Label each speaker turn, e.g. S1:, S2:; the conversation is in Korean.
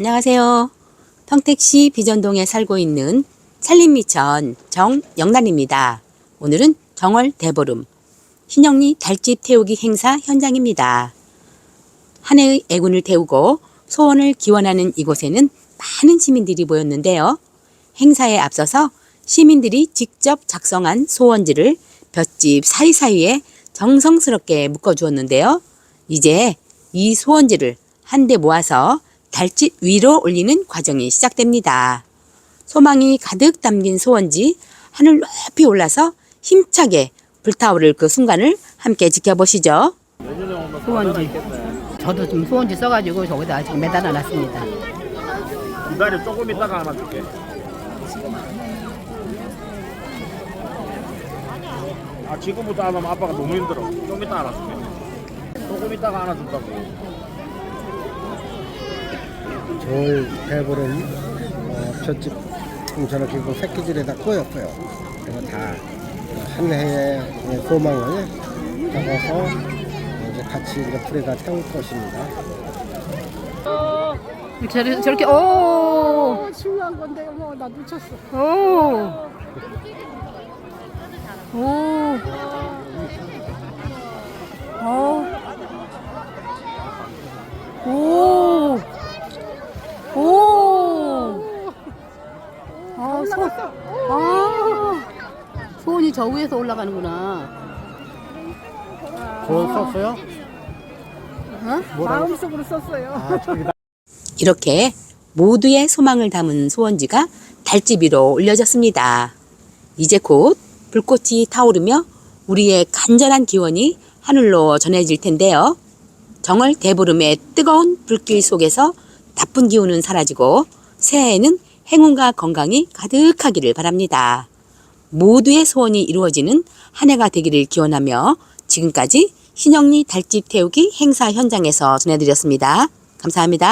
S1: 안녕하세요. 평택시 비전동에 살고 있는 산림미천 정영란입니다. 오늘은 정월 대보름 신영리 달집 태우기 행사 현장입니다. 한 해의 애군을 태우고 소원을 기원하는 이곳에는 많은 시민들이 모였는데요. 행사에 앞서서 시민들이 직접 작성한 소원지를 볏짚 사이사이에 정성스럽게 묶어 주었는데요. 이제 이 소원지를 한데 모아서 달집 위로 올리는 과정이 시작됩니다. 소망이 가득 담긴 소원지 하늘 높이 올라서 힘차게 불타오를 그 순간을 함께 지켜보시죠.
S2: 소원지. 저도 좀 소원지 써가지고 저기다 지금 매달아 놨습니다.
S3: 기다려 조금 있다가 하나 줄게 아 지금부터 안 하면 아빠가 너무 힘들어 좀 이따 하나 줄게 조금 있다가 하나 준다고
S4: 저울 대보름 어, 볏짚 풍선을 그리고 새끼줄에다 꼬였고요. 그래서 다한 해의 소망을 적어서 이제 같이 이제 불에다 태울 것입니다.
S2: 저렇게, 저렇게 오,
S5: 중요한 건데 어머 나 놓쳤어.
S2: 오, 오, 아, 소, 아, 소원이 저 위에서 올라가는구나.
S4: 저울 썼어요?
S2: 어?
S5: 마음속으로 썼어요.
S4: 아, 저기다.
S1: 이렇게 모두의 소망을 담은 소원지가 달집 위로 올려졌습니다. 이제 곧 불꽃이 타오르며 우리의 간절한 기원이 하늘로 전해질 텐데요. 정월 대보름의 뜨거운 불길 속에서 나쁜 기운은 사라지고 새해에는 행운과 건강이 가득하기를 바랍니다. 모두의 소원이 이루어지는 한 해가 되기를 기원하며 지금까지 신영리 달집 태우기 행사 현장에서 전해드렸습니다. 감사합니다.